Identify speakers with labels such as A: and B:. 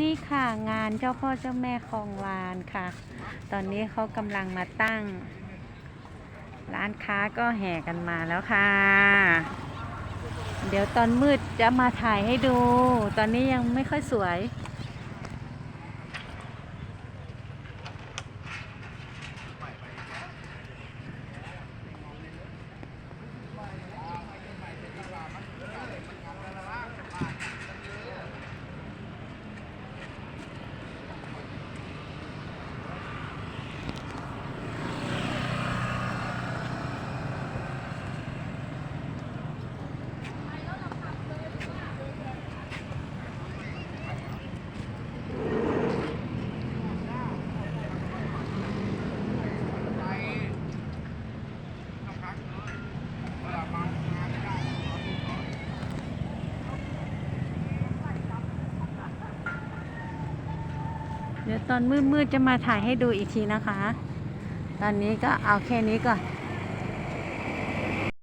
A: นี่ค่ะงานเจ้าพ่อเจ้าแม่คลองลานค่ะ ตอนนี้เขากำลังมาตั้ง ร้านค้าก็แห่กันมาแล้วค่ะ เดี๋ยวตอนมืดจะมาถ่ายให้ดู ตอนนี้ยังไม่ค่อยสวย เดี๋ยวตอนมืดๆจะมาถ่ายให้ดูอีกทีนะคะ ตอนนี้ก็เอาแค่นี้ก่อน